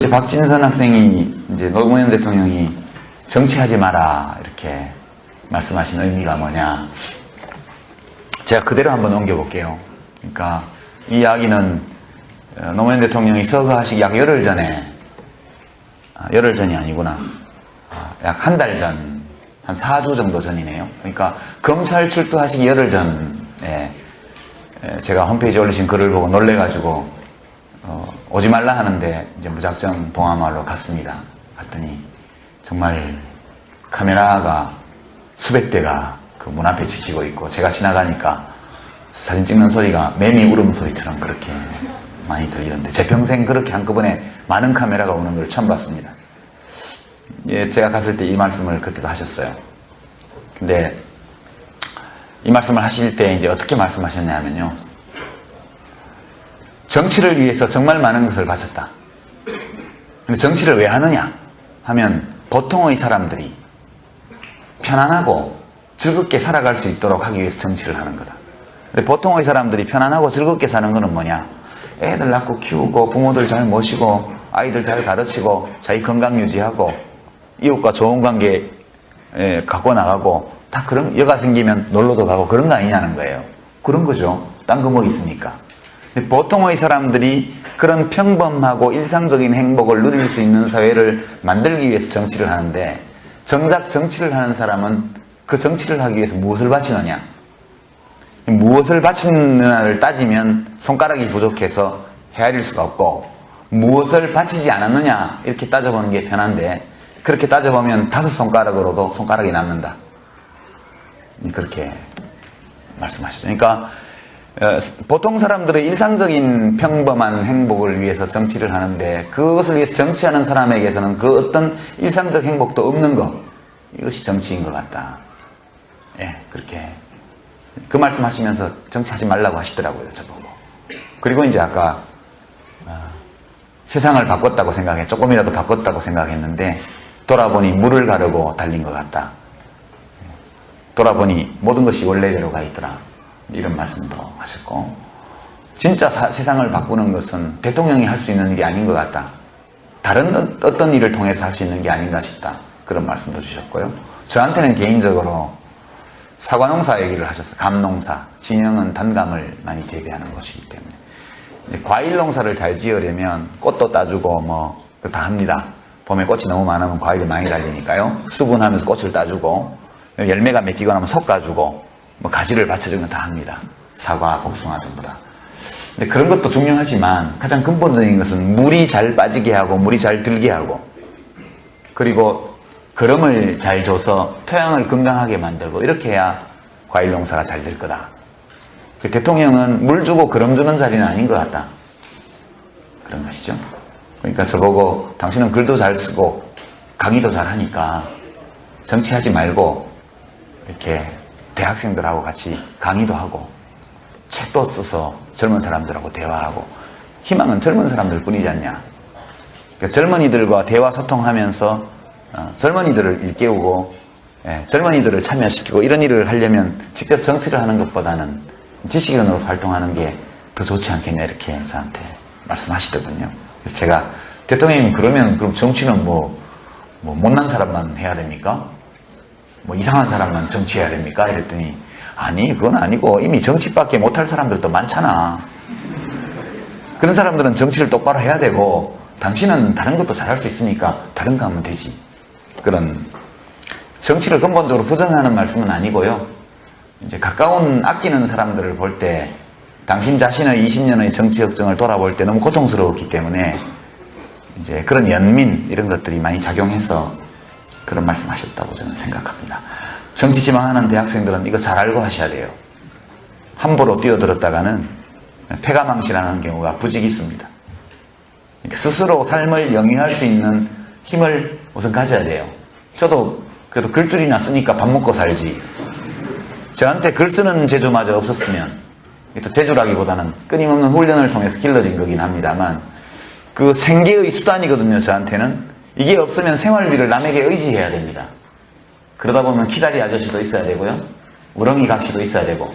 이제 박진선 학생이 이제 노무현 대통령이 정치하지 마라 이렇게 말씀하신 의미가 뭐냐. 제가 그대로 한번 옮겨볼게요. 그러니까 이 이야기는 어, 노무현 대통령이 서거하시기 약 열흘 전에 아, 열흘 전이 아니구나. 약 한 달 전, 한 4주 정도 전이네요. 그러니까 검찰 출두하시기 열흘 전에 에, 제가 홈페이지에 올리신 글을 보고 놀래가지고 어, 오지 말라 하는데 이제 무작정 봉화마을로 갔습니다. 갔더니 정말 카메라가 수백 대가 그 문 앞에 지키고 있고 제가 지나가니까 사진 찍는 소리가 매미 울음 소리처럼 그렇게 많이 들리는데 제 평생 그렇게 한꺼번에 많은 카메라가 오는 걸 처음 봤습니다. 예, 제가 갔을 때 이 말씀을 그때도 하셨어요. 근데 이 말씀을 하실 때 이제 어떻게 말씀하셨냐면요. 정치를 위해서 정말 많은 것을 바쳤다. 근데 정치를 왜 하느냐? 하면 보통의 사람들이 편안하고 즐겁게 살아갈 수 있도록 하기 위해서 정치를 하는 거다. 근데 보통의 사람들이 편안하고 즐겁게 사는 거는 뭐냐? 애들 낳고 키우고 부모들 잘 모시고 아이들 잘 가르치고 자기 건강 유지하고 이웃과 좋은 관계 에, 갖고 나가고 다 그런 여가 생기면 놀러도 가고 그런 거 아니냐는 거예요. 그런 거죠. 딴 거 뭐 있습니까? 보통의 사람들이 그런 평범하고 일상적인 행복을 누릴 수 있는 사회를 만들기 위해서 정치를 하는데 정작 정치를 하는 사람은 그 정치를 하기 위해서 무엇을 바치느냐? 무엇을 바치느냐를 따지면 손가락이 부족해서 헤아릴 수가 없고 무엇을 바치지 않았느냐 이렇게 따져보는 게 편한데 그렇게 따져보면 다섯 손가락으로도 손가락이 남는다. 그렇게 말씀하시죠. 그러니까 어, 보통 사람들의 일상적인 평범한 행복을 위해서 정치를 하는데 그것을 위해서 정치하는 사람에게서는 그 어떤 일상적 행복도 없는 것 이것이 정치인 것 같다. 예, 그렇게 그 말씀하시면서 정치하지 말라고 하시더라고요, 저보고. 그리고 이제 아까 어, 세상을 바꿨다고 생각해 조금이라도 바꿨다고 생각했는데 돌아보니 물을 가르고 달린 것 같다. 돌아보니 모든 것이 원래대로 가 있더라. 이런 말씀도 하셨고 진짜 사- 세상을 바꾸는 것은 대통령이 할 수 있는 일이 아닌 것 같다. 다른 어- 어떤 일을 통해서 할 수 있는 게 아닌가 싶다. 그런 말씀도 주셨고요. 저한테는 개인적으로 사과농사 얘기를 하셨어요. 감농사. 진영은 단감을 많이 재배하는 곳이기 때문에. 과일 농사를 잘 지으려면 꽃도 따주고 뭐 다 합니다. 봄에 꽃이 너무 많으면 과일이 많이 달리니까요. 수분하면서 꽃을 따주고 열매가 맺기고 나면 솎아주고 뭐 가지를 받쳐주는 거다 합니다. 사과, 복숭아 전부 다. 근데 그런 것도 중요하지만 가장 근본적인 것은 물이 잘 빠지게 하고 물이 잘 들게 하고 그리고 거름을 잘 줘서 토양을 건강하게 만들고 이렇게 해야 과일 농사가 잘 될 거다. 그 대통령은 물 주고 거름 주는 자리는 아닌 것 같다. 그런 것이죠. 그러니까 저보고 당신은 글도 잘 쓰고 강의도 잘 하니까 정치하지 말고 이렇게 대학생들하고 같이 강의도 하고 책도 써서 젊은 사람들하고 대화하고 희망은 젊은 사람들 뿐이지 않냐. 그러니까 젊은이들과 대화 소통하면서 어, 젊은이들을 일깨우고 예, 젊은이들을 참여시키고 이런 일을 하려면 직접 정치를 하는 것보다는 지식인으로 활동하는 게 더 좋지 않겠냐 이렇게 저한테 말씀하시더군요. 그래서 제가 대통령님 그러면 그럼 정치는 뭐, 뭐 못난 사람만 해야 됩니까? 뭐 이상한 사람만 정치해야 됩니까? 이랬더니 아니 그건 아니고 이미 정치밖에 못할 사람들도 많잖아. 그런 사람들은 정치를 똑바로 해야 되고 당신은 다른 것도 잘할 수 있으니까 다른 거 하면 되지. 그런 정치를 근본적으로 부정하는 말씀은 아니고요. 이제 가까운 아끼는 사람들을 볼 때 당신 자신의 20년의 정치 역정을 돌아볼 때 너무 고통스러웠기 때문에 이제 그런 연민 이런 것들이 많이 작용해서 그런 말씀하셨다고 저는 생각합니다. 정치 지망하는 대학생들은 이거 잘 알고 하셔야 돼요. 함부로 뛰어들었다가는 패가망신하는 경우가 부직 있습니다. 그러니까 스스로 삶을 영위할 수 있는 힘을 우선 가져야 돼요. 저도 그래도 글줄이나 쓰니까 밥 먹고 살지. 저한테 글 쓰는 재주마저 없었으면, 또 재주라기보다는 끊임없는 훈련을 통해서 길러진 거긴 합니다만, 그 생계의 수단이거든요, 저한테는. 이게 없으면 생활비를 남에게 의지해야 됩니다. 그러다 보면 키자리 아저씨도 있어야 되고요. 우렁이 각시도 있어야 되고.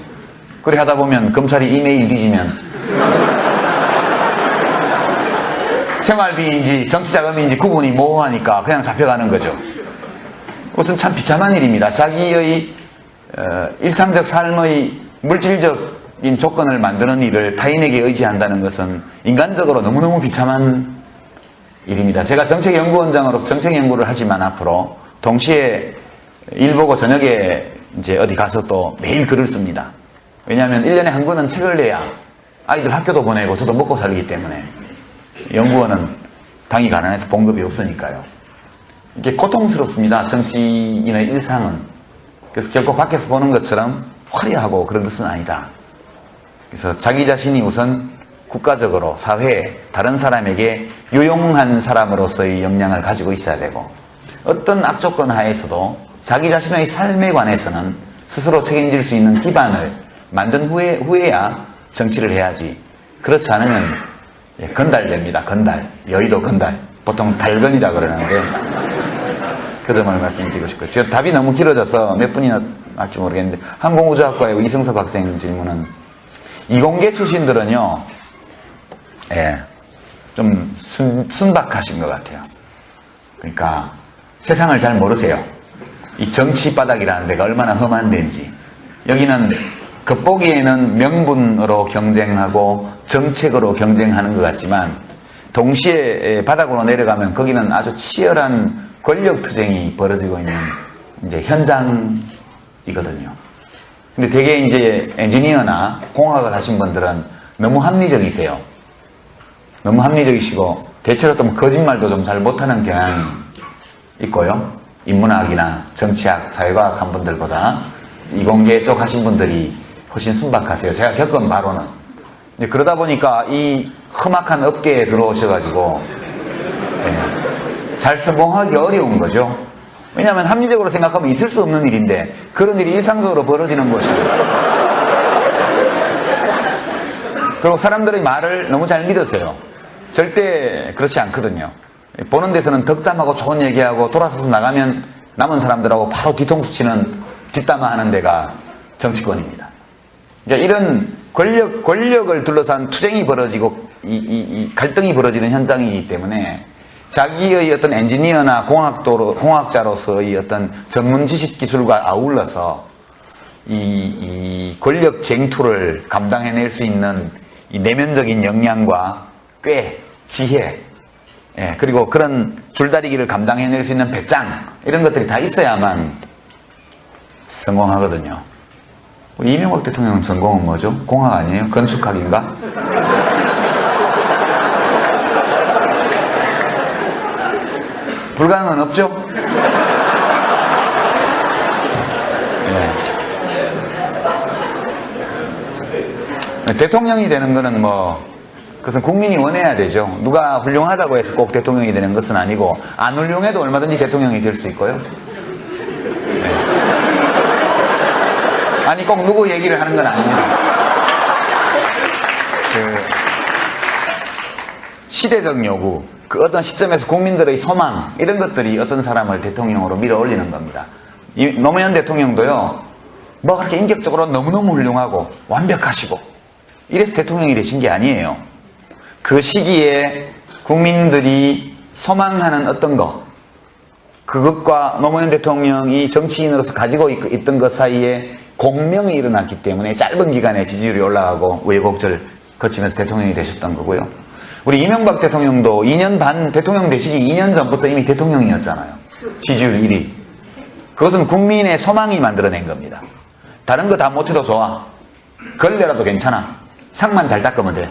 그래 하다 보면 검찰이 이메일 뒤지면 생활비인지 정치자금인지 구분이 모호하니까 그냥 잡혀가는 거죠. 그것은 참 비참한 일입니다. 자기의 어, 일상적 삶의 물질적인 조건을 만드는 일을 타인에게 의지한다는 것은 인간적으로 너무너무 비참한 일입니다. 제가 정책연구원장으로서 정책연구를 하지만 앞으로 동시에 일 보고 저녁에 이제 어디 가서 또 매일 글을 씁니다. 왜냐하면 1년에 한 권은 책을 내야 아이들 학교도 보내고 저도 먹고 살기 때문에 연구원은 당이 가난해서 봉급이 없으니까요. 이게 고통스럽습니다. 정치인의 일상은. 그래서 결코 밖에서 보는 것처럼 화려하고 그런 것은 아니다. 그래서 자기 자신이 우선 국가적으로 사회에 다른 사람에게 유용한 사람으로서의 역량을 가지고 있어야 되고 어떤 악조건 하에서도 자기 자신의 삶에 관해서는 스스로 책임질 수 있는 기반을 만든 후에, 후에야 정치를 해야지. 그렇지 않으면 예, 건달됩니다. 건달. 여의도 건달. 보통 달건이라 그러는데 그 점을 말씀드리고 싶고요. 지금 답이 너무 길어져서 몇 분이나 할지 모르겠는데 항공우주학과의 이승섭 학생 질문은 이공계 출신들은요, 예, 좀 순, 순박하신 것 같아요. 그러니까 세상을 잘 모르세요. 이 정치 바닥이라는 데가 얼마나 험한 데인지. 여기는 겉보기에는 명분으로 경쟁하고 정책으로 경쟁하는 것 같지만 동시에 바닥으로 내려가면 거기는 아주 치열한 권력 투쟁이 벌어지고 있는 이제 현장이거든요. 근데 되게 이제 엔지니어나 공학을 하신 분들은 너무 합리적이세요. 너무 합리적이시고 대체로 또 거짓말도 좀 잘 못하는 경향이 있고요. 인문학이나 정치학, 사회과학 한 분들보다 이공계 쪽 하신 분들이 훨씬 순박하세요. 제가 겪은 바로는. 그러다 보니까 이 험악한 업계에 들어오셔가지고 예, 잘 성공하기 어려운 거죠. 왜냐하면 합리적으로 생각하면 있을 수 없는 일인데 그런 일이 일상적으로 벌어지는 것이 그리고 사람들의 말을 너무 잘 믿으세요. 절대 그렇지 않거든요. 보는 데서는 덕담하고 좋은 얘기하고 돌아서서 나가면 남은 사람들하고 바로 뒤통수 치는 뒷담화하는 데가 정치권입니다. 그러니까 이런 권력, 권력을 둘러싼 투쟁이 벌어지고 이, 이, 이 갈등이 벌어지는 현장이기 때문에 자기의 어떤 엔지니어나 공학도로, 공학자로서의 어떤 전문 지식 기술과 아울러서 이, 이 권력 쟁투를 감당해낼 수 있는 이 내면적인 역량과 꽤, 지혜, 예, 그리고 그런 줄다리기를 감당해낼 수 있는 배짱, 이런 것들이 다 있어야만 성공하거든요. 이명박 대통령 전공은 뭐죠? 공학 아니에요? 건축학인가? 불가능은 없죠? 네. 대통령이 되는 거는 뭐, 그것은 국민이 원해야 되죠. 누가 훌륭하다고 해서 꼭 대통령이 되는 것은 아니고, 안 훌륭해도 얼마든지 대통령이 될 수 있고요. 네. 아니, 꼭 누구 얘기를 하는 건 아닙니다. 그, 시대적 요구, 그 어떤 시점에서 국민들의 소망, 이런 것들이 어떤 사람을 대통령으로 밀어 올리는 겁니다. 이 노무현 대통령도요, 뭐 그렇게 인격적으로 너무너무 훌륭하고 완벽하시고, 이래서 대통령이 되신 게 아니에요. 그 시기에 국민들이 소망하는 어떤 것, 그것과 노무현 대통령이 정치인으로서 가지고 있- 있던 것 사이에 공명이 일어났기 때문에 짧은 기간에 지지율이 올라가고 우여곡절 거치면서 대통령이 되셨던 거고요. 우리 이명박 대통령도 2년 반 대통령 되시기 2년 전부터 이미 대통령이었잖아요. 지지율 1위. 그것은 국민의 소망이 만들어낸 겁니다. 다른 거 다 못해도 좋아. 걸레라도 괜찮아. 상만 잘 닦으면 돼.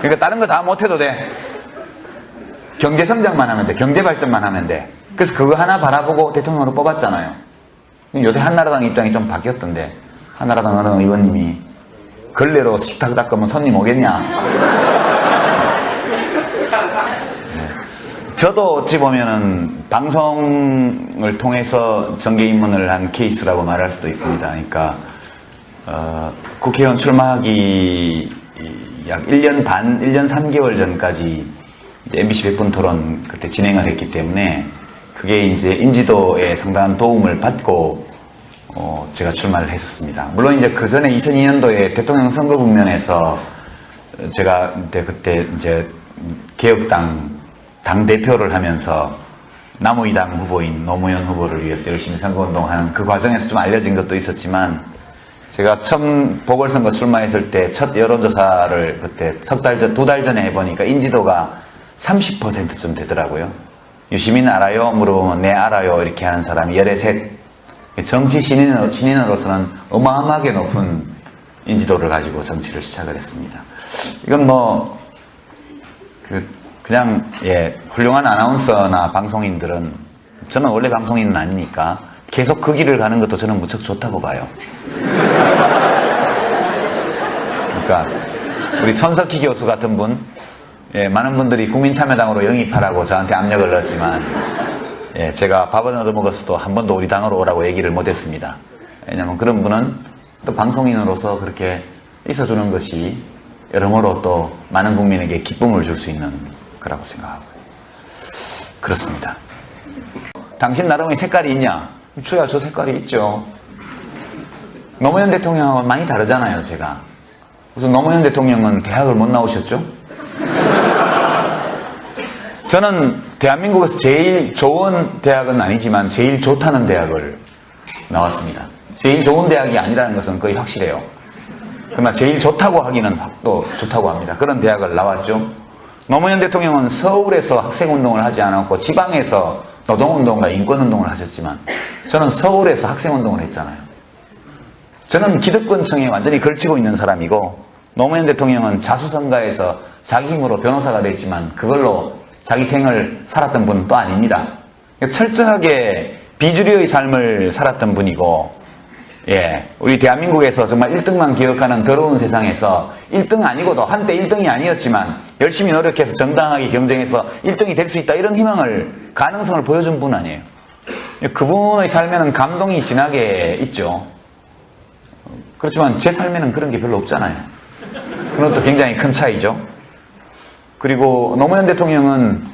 그러니까 다른 거 다 못해도 돼. 경제 성장만 하면 돼. 경제 발전만 하면 돼. 그래서 그거 하나 바라보고 대통령으로 뽑았잖아요. 요새 한나라당 입장이 좀 바뀌었던데 한나라당 어느 의원님이 걸레로 식탁 닦으면 손님 오겠냐? 네. 저도 어찌 보면은 방송을 통해서 정계 입문을 한 케이스라고 말할 수도 있습니다. 그러니까 어, 국회의원 출마하기 약 1년 반, 1년 3개월 전까지 MBC 백분 토론 그때 진행을 했기 때문에 그게 이제 인지도에 상당한 도움을 받고 어, 제가 출마를 했었습니다. 물론 이제 그 전에 2002년도에 대통령 선거 국면에서 제가 그때, 이제 개혁당 당 대표를 하면서 남의당 후보인 노무현 후보를 위해서 열심히 선거운동하는 그 과정에서 좀 알려진 것도 있었지만 제가 처음 보궐선거 출마했을 때 첫 여론조사를 그때 석 달 전, 두 달 전에 해보니까 인지도가 30%쯤 되더라고요. 유시민 알아요? 물어보면 네 알아요. 이렇게 하는 사람이 열에 셋. 정치 신인, 신인으로서는 어마어마하게 높은 인지도를 가지고 정치를 시작을 했습니다. 이건 뭐, 그, 그냥, 예, 훌륭한 아나운서나 방송인들은, 저는 원래 방송인은 아니니까, 계속 그 길을 가는 것도 저는 무척 좋다고 봐요. 그러니까, 우리 손석희 교수 같은 분, 예, 많은 분들이 국민참여당으로 영입하라고 저한테 압력을 넣었지만, 예, 제가 밥은 얻어먹었어도 한 번도 우리 당으로 오라고 얘기를 못했습니다. 왜냐면 그런 분은 또 방송인으로서 그렇게 있어주는 것이 여러모로 또 많은 국민에게 기쁨을 줄 수 있는 거라고 생각하고요. 그렇습니다. 당신 나름의 색깔이 있냐? 저야 저 색깔이 있죠. 노무현 대통령하고 많이 다르잖아요, 제가. 우선 노무현 대통령은 대학을 못 나오셨죠? 저는 대한민국에서 제일 좋은 대학은 아니지만 제일 좋다는 대학을 나왔습니다. 제일 좋은 대학이 아니라는 것은 거의 확실해요. 그러나 제일 좋다고 하기는 또 좋다고 합니다. 그런 대학을 나왔죠. 노무현 대통령은 서울에서 학생운동을 하지 않았고 지방에서 노동운동과 인권운동을 하셨지만 저는 서울에서 학생운동을 했잖아요. 저는 기득권층에 완전히 걸치고 있는 사람이고 노무현 대통령은 자수성가에서 자기 힘으로 변호사가 됐지만 그걸로 자기 생을 살았던 또 아닙니다. 철저하게 비주류의 삶을 살았던 분이고, 예, 우리 대한민국에서 정말 1등만 기억하는 더러운 세상에서 1등 아니고도 한때 1등이 아니었지만 열심히 노력해서 정당하게 경쟁해서 1등이 될 수 있다 이런 희망을 가능성을 보여준 분 아니에요. 그분의 삶에는 감동이 진하게 있죠. 그렇지만 제 삶에는 그런 게 별로 없잖아요. 그건 또 굉장히 큰 차이죠. 그리고 노무현 대통령은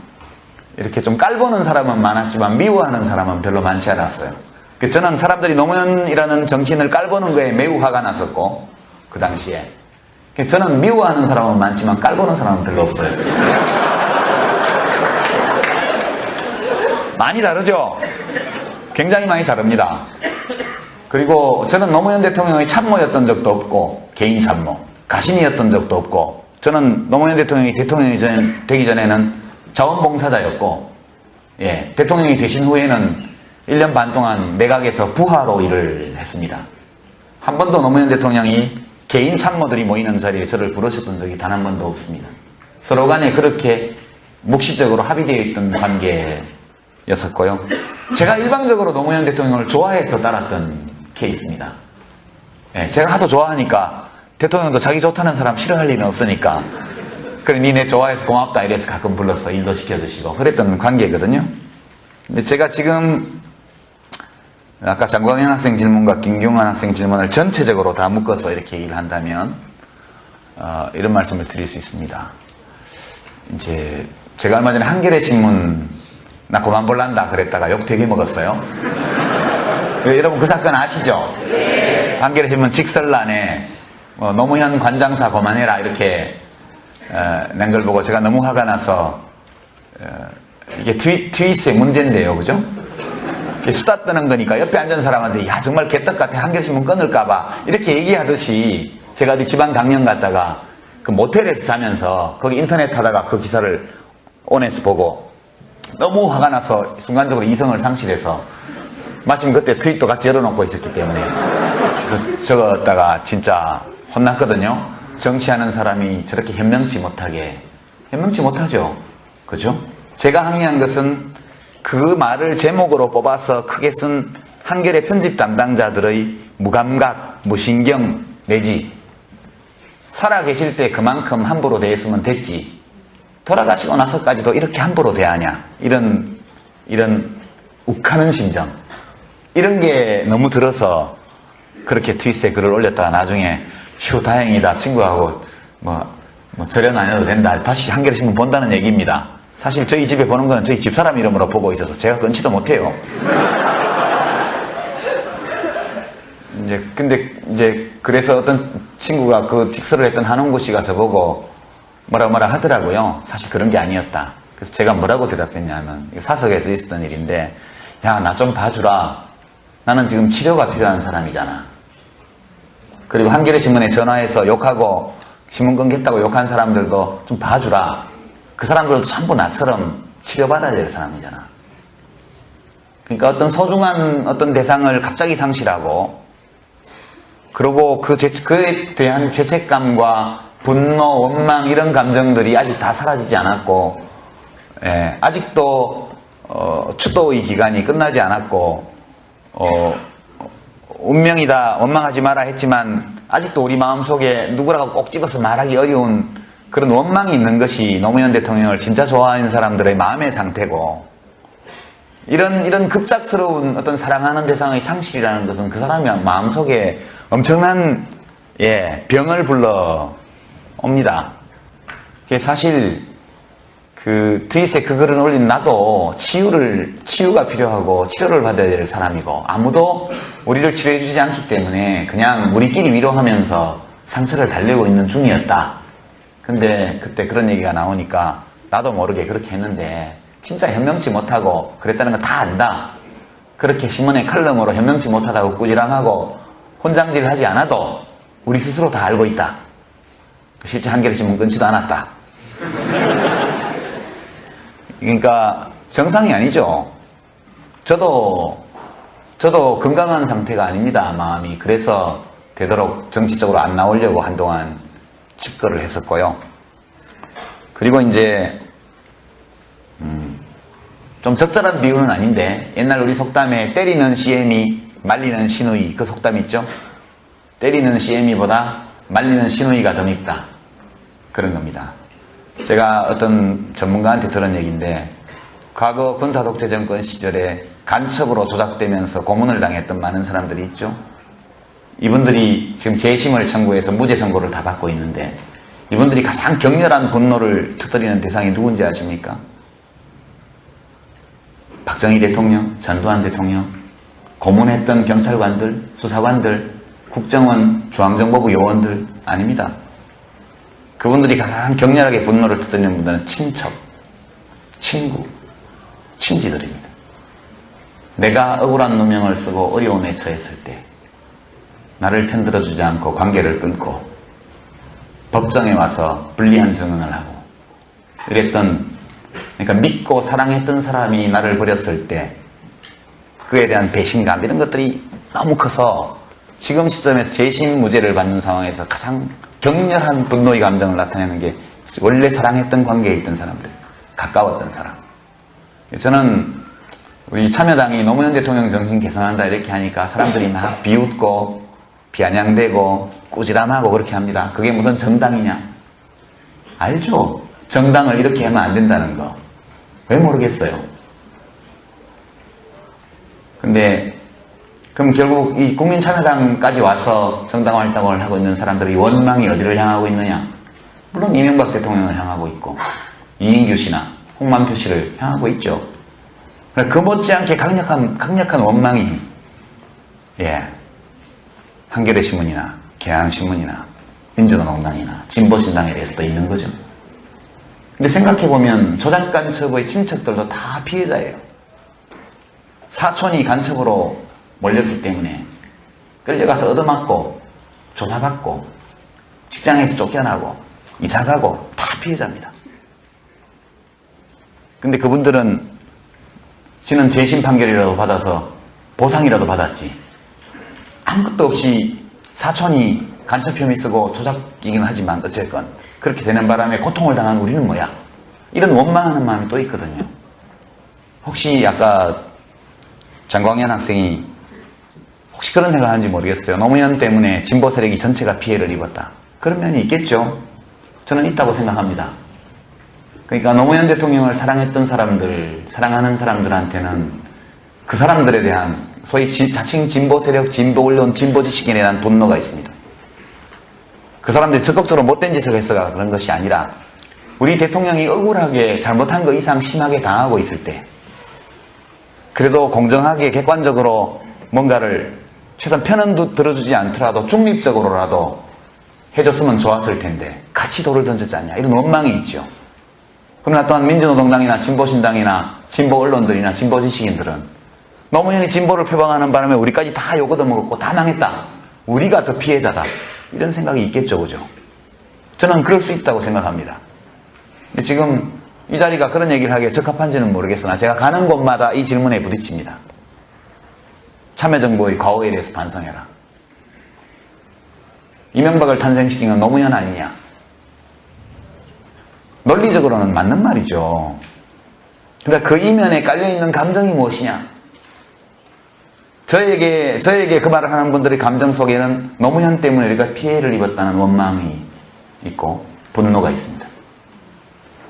이렇게 좀 깔보는 사람은 많았지만 미워하는 사람은 별로 많지 않았어요. 그 저는 사람들이 노무현이라는 정치인을 깔보는 거에 매우 화가 났었고 그 당시에 그 저는 미워하는 사람은 많지만 깔보는 사람은 별로 없어요. 많이 다르죠? 굉장히 많이 다릅니다. 그리고 저는 노무현 대통령의 참모였던 적도 없고 개인 참모, 가신이었던 적도 없고 저는 노무현 대통령이 대통령이 전, 되기 전에는 자원봉사자였고 예, 대통령이 되신 후에는 1년 반 동안 내각에서 부하로 일을 했습니다. 한 번도 노무현 대통령이 개인 참모들이 모이는 자리에 저를 부르셨던 적이 단 한 번도 없습니다. 서로 간에 그렇게 묵시적으로 합의되어 있던 관계였었고요. 제가 일방적으로 노무현 대통령을 좋아해서 따랐던 케이스입니다. 예, 제가 하도 좋아하니까 대통령도 자기 좋다는 사람 싫어할 일은 없으니까 그래 니네 좋아해서 고맙다 이래서 가끔 불러서 일도 시켜주시고 그랬던 관계거든요. 근데 제가 지금 아까 장광현 학생 질문과 김경환 학생 질문을 전체적으로 다 묶어서 이렇게 얘기를 한다면 어, 이런 말씀을 드릴 수 있습니다. 이제 제가 얼마 전에 한겨레 신문 나 그만 볼란다 그랬다가 욕 되게 먹었어요. 여러분 그 사건 아시죠? 한겨레 신문 직설란에 뭐 노무현 관장 사 그만해라 이렇게 어, 낸걸 보고 제가 너무 화가 나서 어, 이게 트위, 트윗의 문제인데요, 그죠? 수다 떠는 거니까 옆에 앉은 사람한테 야 정말 개떡 같아 한겨레 신문 끊을까봐 이렇게 얘기하듯이 제가 어디 지방 강연 갔다가 그 모텔에서 자면서 거기 인터넷 하다가 그 기사를 온에서 보고 너무 화가 나서 순간적으로 이성을 상실해서 마침 그때 트윗도 같이 열어놓고 있었기 때문에 그 적었다가 진짜 혼났거든요. 정치하는 사람이 저렇게 현명치 못하게 현명치 못하죠. 그죠? 제가 항의한 것은 그 말을 제목으로 뽑아서 크게 쓴 한겨레 편집 담당자들의 무감각, 무신경 내지 살아 계실 때 그만큼 함부로 대했으면 됐지. 돌아가시고 나서까지도 이렇게 함부로 대하냐. 이런, 이런 욱하는 심정. 이런 게 너무 들어서 그렇게 트윗에 글을 올렸다가 나중에 휴, 다행이다. 친구하고 뭐, 뭐 절연 안 해도 된다. 다시 한겨레 신문 본다는 얘기입니다. 사실 저희 집에 보는 거는 저희 집사람 이름으로 보고 있어서 제가 끊지도 못해요. 이제 근데 이제 그래서 어떤 친구가 그 직설을 했던 한홍구 씨가 저보고 뭐라 뭐라 하더라고요. 사실 그런 게 아니었다. 그래서 제가 뭐라고 대답했냐면 사석에서 있었던 일인데 야 나 좀 봐주라. 나는 지금 치료가 필요한 사람이잖아. 그리고 한겨레 신문에 전화해서 욕하고 신문 끊겠다고 욕한 사람들도 좀 봐주라. 그 사람들도 전부 나처럼 치료받아야 될 사람이잖아. 그러니까 어떤 소중한 어떤 대상을 갑자기 상실하고 그리고 그 죄, 그에 대한 죄책감과 분노, 원망 이런 감정들이 아직 다 사라지지 않았고 예, 아직도 어, 추도의 기간이 끝나지 않았고 어, 운명이다 원망하지 마라 했지만 아직도 우리 마음속에 누구라고 꼭 집어서 말하기 어려운 그런 원망이 있는 것이 노무현 대통령을 진짜 좋아하는 사람들의 마음의 상태고 이런 이런 급작스러운 어떤 사랑하는 대상의 상실이라는 것은 그 사람이 마음속에 엄청난 예, 병을 불러 옵니다. 사실 그 트윗에 그 글을 올린 나도 치유를 치유가 필요하고 치료를 받아야 될 사람이고 아무도 우리를 치료해 주지 않기 때문에 그냥 우리끼리 위로하면서 상처를 달래고 있는 중이었다. 근데 그때 그런 얘기가 나오니까 나도 모르게 그렇게 했는데 진짜 현명치 못하고 그랬다는 거 다 안다. 그렇게 신문의 칼럼으로 현명치 못하다고 꾸지람하고 혼장질 하지 않아도 우리 스스로 다 알고 있다. 실제 한겨레 신문 끊지도 않았다. 그러니까 정상이 아니죠. 저도 저도 건강한 상태가 아닙니다. 마음이 그래서 되도록 정치적으로 안 나오려고 한동안 집거를 했었고요. 그리고 이제 음, 좀 적절한 비유는 아닌데 옛날 우리 속담에 때리는 CM이 말리는 신우이 그 속담 있죠? 때리는 CM이보다 말리는 신우이가 더 밉다. 그런 겁니다. 제가 어떤 전문가한테 들은 얘기인데 과거 군사독재 정권 시절에 간첩으로 조작되면서 고문을 당했던 많은 사람들이 있죠. 이분들이 지금 재심을 청구해서 무죄 선고를 다 받고 있는데 이분들이 가장 격렬한 분노를 터뜨리는 대상이 누군지 아십니까? 박정희 대통령, 전두환 대통령, 고문했던 경찰관들, 수사관들, 국정원, 중앙정보부 요원들 아닙니다. 그분들이 가장 격렬하게 분노를 터뜨리는 분들은 친척, 친구, 친지들입니다. 내가 억울한 누명을 쓰고 어려움에 처했을 때 나를 편들어주지 않고 관계를 끊고 법정에 와서 불리한 증언을 하고 이랬던 그러니까 믿고 사랑했던 사람이 나를 버렸을 때 그에 대한 배신감 이런 것들이 너무 커서 지금 시점에서 재심 무죄를 받는 상황에서 가장 격렬한 분노의 감정을 나타내는 게 원래 사랑했던 관계에 있던 사람들, 가까웠던 사람. 저는 우리 참여당이 노무현 대통령 정신 개선한다 이렇게 하니까 사람들이 막 비웃고 비아냥대고 꾸지람하고 그렇게 합니다. 그게 무슨 정당이냐? 알죠? 정당을 이렇게 하면 안 된다는 거. 왜 모르겠어요? 근데 그럼 결국 이 국민참여당까지 와서 정당 활동을 하고 있는 사람들의 원망이 어디를 향하고 있느냐? 물론 이명박 대통령을 향하고 있고 이인규 씨나 홍만표 씨를 향하고 있죠. 그 못지않게 강력한 강력한 원망이 예 한겨레 신문이나 개항 신문이나 민주노동당이나 진보신당에 대해서도 있는 거죠. 근데 생각해 보면 조작 간첩의 친척들도 다 피해자예요. 사촌이 간첩으로 몰렸기 때문에 끌려가서 얻어맞고 조사받고 직장에서 쫓겨나고 이사가고 다 피해자입니다. 근데 그분들은 지는 재심 판결이라도 받아서 보상이라도 받았지. 아무것도 없이 사촌이 간첩 혐의 쓰고 조작이긴 하지만 어쨌건 그렇게 되는 바람에 고통을 당한 우리는 뭐야? 이런 원망하는 마음이 또 있거든요. 혹시 아까 장광현 학생이 혹시 그런 생각 하는지 모르겠어요. 노무현 때문에 진보 세력이 전체가 피해를 입었다. 그런 면이 있겠죠. 저는 있다고 생각합니다. 그러니까 노무현 대통령을 사랑했던 사람들, 사랑하는 사람들한테는 그 사람들에 대한 소위 자칭 진보 세력, 진보 언론, 진보 지식인에 대한 분노가 있습니다. 그 사람들이 적극적으로 못된 짓을 했어가 그런 것이 아니라 우리 대통령이 억울하게 잘못한 것 이상 심하게 당하고 있을 때 그래도 공정하게 객관적으로 뭔가를 최소한 편은 들어주지 않더라도 중립적으로라도 해줬으면 좋았을 텐데 같이 돌을 던졌지 않냐 이런 원망이 있죠. 그러나 또한 민주노동당이나 진보신당이나 진보 언론들이나 진보 지식인들은 노무현이 진보를 표방하는 바람에 우리까지 다 욕얻어 먹었고 다 망했다. 우리가 더 피해자다. 이런 생각이 있겠죠, 그죠? 저는 그럴 수 있다고 생각합니다. 지금 이 자리가 그런 얘기를 하기에 적합한지는 모르겠으나 제가 가는 곳마다 이 질문에 부딪힙니다. 참여정부의 과오에 대해서 반성해라. 이명박을 탄생시킨 건 노무현 아니냐? 논리적으로는 맞는 말이죠. 그러니까 그 이면에 깔려있는 감정이 무엇이냐? 저에게, 저에게 그 말을 하는 분들의 감정 속에는 노무현 때문에 우리가 피해를 입었다는 원망이 있고 분노가 있습니다.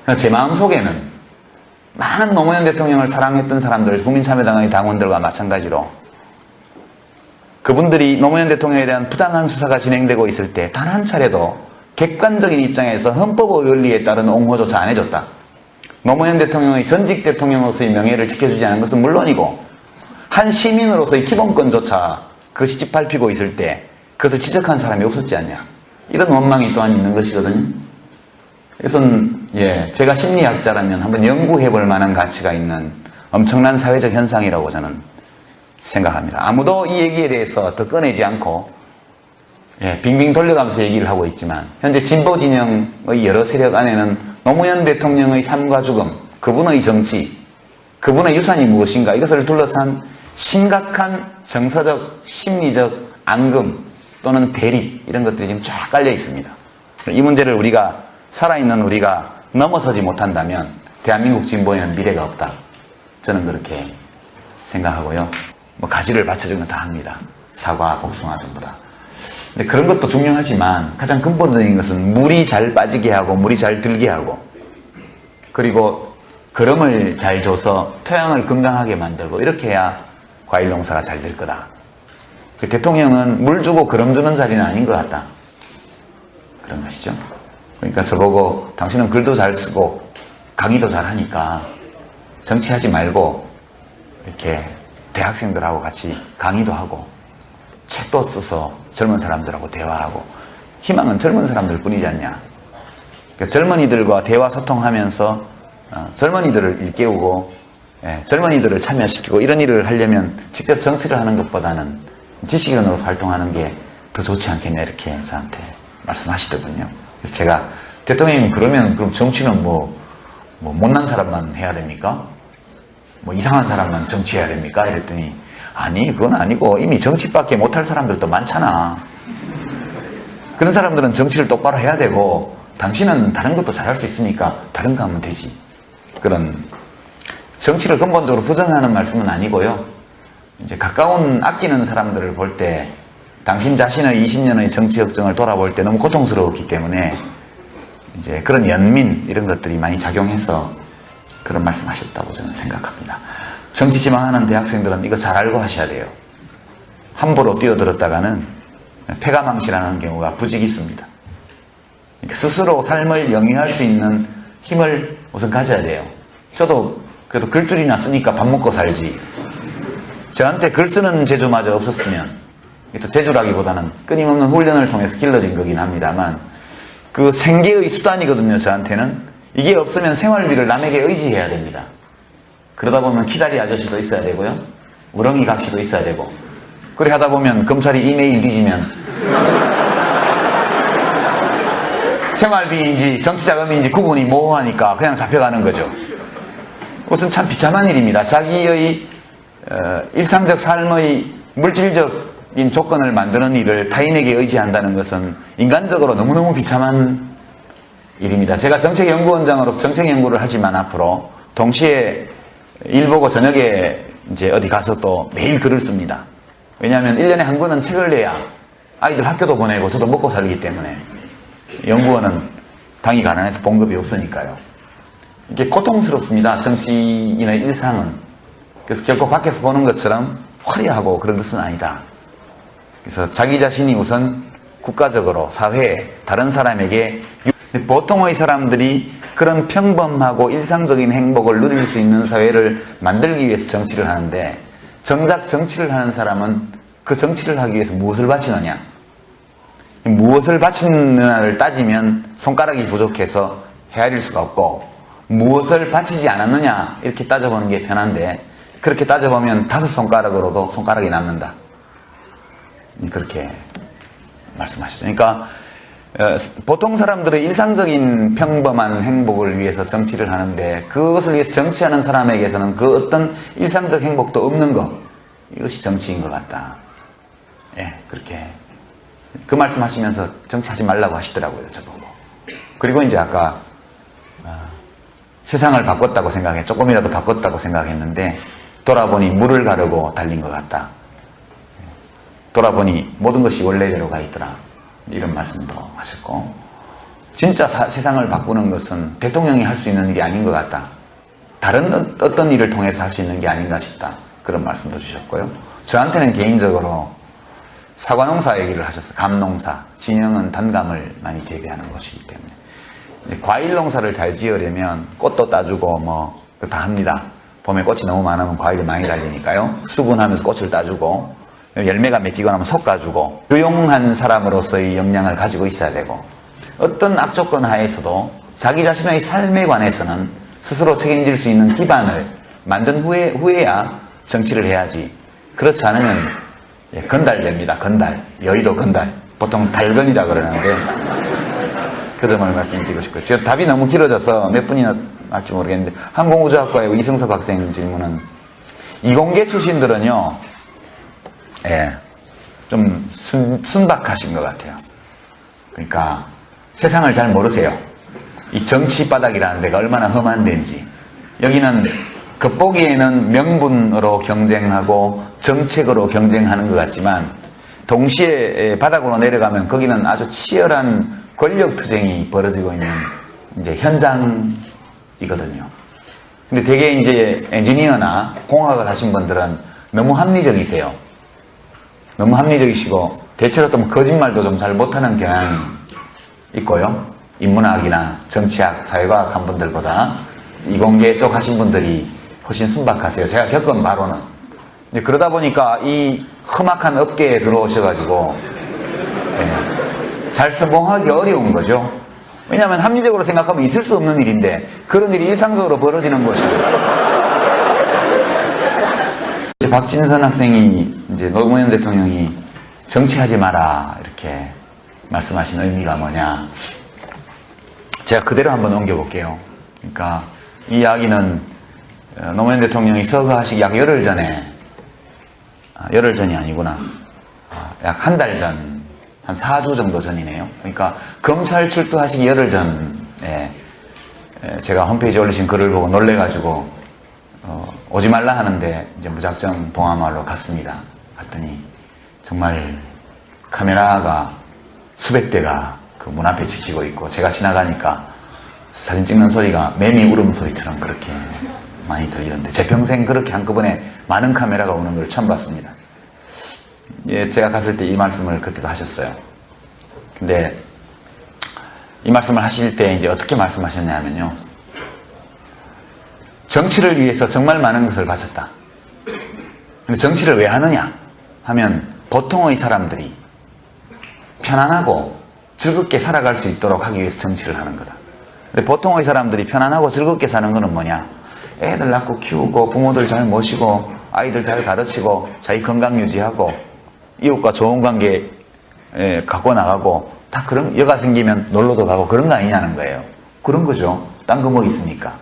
그러니까 제 마음 속에는 많은 노무현 대통령을 사랑했던 사람들, 국민참여당의 당원들과 마찬가지로 그분들이 노무현 대통령에 대한 부당한 수사가 진행되고 있을 때 단 한 차례도 객관적인 입장에서 헌법의 원리에 따른 옹호조차 안 해줬다. 노무현 대통령의 전직 대통령으로서의 명예를 지켜주지 않은 것은 물론이고 한 시민으로서의 기본권조차 그것이 짓밟히고 있을 때 그것을 지적한 사람이 없었지 않냐. 이런 원망이 또한 있는 것이거든요. 이것은 예, 제가 심리학자라면 한번 연구해 볼 만한 가치가 있는 엄청난 사회적 현상이라고 저는 생각합니다. 아무도 이 얘기에 대해서 더 꺼내지 않고 예, 빙빙 돌려가면서 얘기를 하고 있지만 현재 진보 진영의 여러 세력 안에는 노무현 대통령의 삶과 죽음, 그분의 정치, 그분의 유산이 무엇인가 이것을 둘러싼 심각한 정서적, 심리적 앙금 또는 대립 이런 것들이 지금 쫙 깔려 있습니다. 이 문제를 우리가 살아있는 우리가 넘어서지 못한다면 대한민국 진보에는 미래가 없다. 저는 그렇게 생각하고요. 뭐 가지를 받쳐주는 다 합니다. 사과, 복숭아 전부 다. 근데 그런 것도 중요하지만 가장 근본적인 것은 물이 잘 빠지게 하고 물이 잘 들게 하고 그리고 거름을 잘 줘서 토양을 건강하게 만들고 이렇게 해야 과일 농사가 잘 될 거다. 그 대통령은 물 주고 거름 주는 자리는 아닌 것 같다. 그런 것이죠. 그러니까 저보고 당신은 글도 잘 쓰고 강의도 잘 하니까 정치하지 말고 이렇게 대학생들하고 같이 강의도 하고 책도 써서 젊은 사람들하고 대화하고 희망은 젊은 사람들 뿐이지 않냐. 그러니까 젊은이들과 대화 소통하면서 어, 젊은이들을 일깨우고 예, 젊은이들을 참여시키고 이런 일을 하려면 직접 정치를 하는 것보다는 지식인으로 활동하는 게 더 좋지 않겠냐 이렇게 저한테 말씀하시더군요. 그래서 제가 대통령님 그러면 그럼 정치는 뭐, 뭐 못난 사람만 해야 됩니까? 뭐 이상한 사람만 정치해야 됩니까? 이랬더니 아니 그건 아니고 이미 정치밖에 못할 사람들도 많잖아. 그런 사람들은 정치를 똑바로 해야 되고 당신은 다른 것도 잘할 수 있으니까 다른 거 하면 되지. 그런 정치를 근본적으로 부정하는 말씀은 아니고요. 이제 가까운 아끼는 사람들을 볼 때 당신 자신의 20년의 정치 역정을 돌아볼 때 너무 고통스러웠기 때문에 이제 그런 연민 이런 것들이 많이 작용해서 그런 말씀 하셨다고 저는 생각합니다. 정치 지망하는 대학생들은 이거 잘 알고 하셔야 돼요. 함부로 뛰어들었다가는 폐가망신하는 경우가 부직 있습니다. 그러니까 스스로 삶을 영위할 수 있는 힘을 우선 가져야 돼요. 저도 그래도 글줄이나 쓰니까 밥 먹고 살지. 저한테 글 쓰는 재주마저 없었으면 또 재주라기보다는 끊임없는 훈련을 통해서 길러진 거긴 합니다만 그 생계의 수단이거든요, 저한테는. 이게 없으면 생활비를 남에게 의지해야 됩니다. 그러다 보면 키자리 아저씨도 있어야 되고요. 우렁이 각시도 있어야 되고. 그래 하다 보면 검찰이 이메일 뒤지면 생활비인지 정치자금인지 구분이 모호하니까 그냥 잡혀가는 거죠. 그것은 참 비참한 일입니다. 자기의 어, 일상적 삶의 물질적인 조건을 만드는 일을 타인에게 의지한다는 것은 인간적으로 너무너무 비참한 일입니다. 제가 정책연구원장으로서 정책연구를 하지만 앞으로 동시에 일 보고 저녁에 이제 어디 가서 또 매일 글을 씁니다. 왜냐하면 1년에 한 권은 책을 내야 아이들 학교도 보내고 저도 먹고 살기 때문에 연구원은 당이 가난해서 봉급이 없으니까요. 이게 고통스럽습니다. 정치인의 일상은. 그래서 결코 밖에서 보는 것처럼 화려하고 그런 것은 아니다. 그래서 자기 자신이 우선 국가적으로 사회에 다른 사람에게 보통의 사람들이 그런 평범하고 일상적인 행복을 누릴 수 있는 사회를 만들기 위해서 정치를 하는데 정작 정치를 하는 사람은 그 정치를 하기 위해서 무엇을 바치느냐? 무엇을 바치느냐를 따지면 손가락이 부족해서 헤아릴 수가 없고 무엇을 바치지 않았느냐 이렇게 따져보는 게 편한데 그렇게 따져보면 다섯 손가락으로도 손가락이 남는다. 그렇게 말씀하시죠. 그러니까 어, 보통 사람들은 일상적인 평범한 행복을 위해서 정치를 하는데 그것을 위해서 정치하는 사람에게서는 그 어떤 일상적 행복도 없는 것 이것이 정치인 것 같다. 예, 그렇게 그 말씀하시면서 정치하지 말라고 하시더라고요, 저보고. 그리고 이제 아까 어, 세상을 바꿨다고 생각해 조금이라도 바꿨다고 생각했는데 돌아보니 물을 가르고 달린 것 같다. 돌아보니 모든 것이 원래대로 가 있더라. 이런 말씀도 하셨고 진짜 사- 세상을 바꾸는 것은 대통령이 할 수 있는 일이 아닌 것 같다. 다른 어- 어떤 일을 통해서 할 수 있는 게 아닌가 싶다. 그런 말씀도 주셨고요. 저한테는 개인적으로 사과농사 얘기를 하셨어요. 감농사. 진영은 단감을 많이 재배하는 곳이기 때문에. 과일 농사를 잘 지으려면 꽃도 따주고 뭐 다 합니다. 봄에 꽃이 너무 많으면 과일이 많이 달리니까요. 수분하면서 꽃을 따주고 열매가 맺기고 나면 솎아주고 유용한 사람으로서의 역량을 가지고 있어야 되고 어떤 악조건 하에서도 자기 자신의 삶에 관해서는 스스로 책임질 수 있는 기반을 만든 후에, 후에야 정치를 해야지. 그렇지 않으면 예, 건달됩니다. 건달. 여의도 건달. 보통 달건이라 그러는데 그 점을 말씀드리고 싶고요. 지금 답이 너무 길어져서 몇 분이나 할지 모르겠는데 항공우주학과의 이승섭 학생 질문은 이공계 출신들은요, 예, 좀 순, 순박하신 것 같아요. 그러니까 세상을 잘 모르세요. 이 정치 바닥이라는 데가 얼마나 험한 데인지. 여기는 겉보기에는 명분으로 경쟁하고 정책으로 경쟁하는 것 같지만 동시에 바닥으로 내려가면 거기는 아주 치열한 권력 투쟁이 벌어지고 있는 이제 현장이거든요. 근데 되게 이제 엔지니어나 공학을 하신 분들은 너무 합리적이세요. 너무 합리적이시고 대체로 또 거짓말도 좀 잘 못하는 경향이 있고요. 인문학이나 정치학, 사회과학 한 분들보다 이공계 쪽 하신 분들이 훨씬 순박하세요. 제가 겪은 바로는. 그러다 보니까 이 험악한 업계에 들어오셔가지고 예, 잘 성공하기 어려운 거죠. 왜냐하면 합리적으로 생각하면 있을 수 없는 일인데 그런 일이 일상적으로 벌어지는 것이죠. 박진선 학생이 이제 노무현 대통령이 정치하지 마라 이렇게 말씀하신 의미가 뭐냐. 제가 그대로 한번 옮겨볼게요. 그러니까 이 이야기는 어, 노무현 대통령이 서거하시기 약 열흘 전에 아, 열흘 전이 아니구나. 약 한 달 전, 한 4주 정도 전이네요. 그러니까 검찰 출두하시기 열흘 전에 에, 제가 홈페이지에 올리신 글을 보고 놀래가지고 어, 오지 말라 하는데 이제 무작정 봉화마을로 갔습니다. 갔더니 정말 카메라가 수백 대가 그 문 앞에 지키고 있고 제가 지나가니까 사진 찍는 소리가 매미 울음 소리처럼 그렇게 많이 들리는데 제 평생 그렇게 한꺼번에 많은 카메라가 오는 걸 처음 봤습니다. 예, 제가 갔을 때 이 말씀을 그때도 하셨어요. 근데 이 말씀을 하실 때 이제 어떻게 말씀하셨냐면요. 정치를 위해서 정말 많은 것을 바쳤다. 근데 정치를 왜 하느냐? 하면 보통의 사람들이 편안하고 즐겁게 살아갈 수 있도록 하기 위해서 정치를 하는 거다. 근데 보통의 사람들이 편안하고 즐겁게 사는 거는 뭐냐? 애들 낳고 키우고 부모들 잘 모시고 아이들 잘 가르치고 자기 건강 유지하고 이웃과 좋은 관계 에, 갖고 나가고 다 그런 여가 생기면 놀러도 가고 그런 거 아니냐는 거예요. 그런 거죠. 딴 거 뭐 있습니까?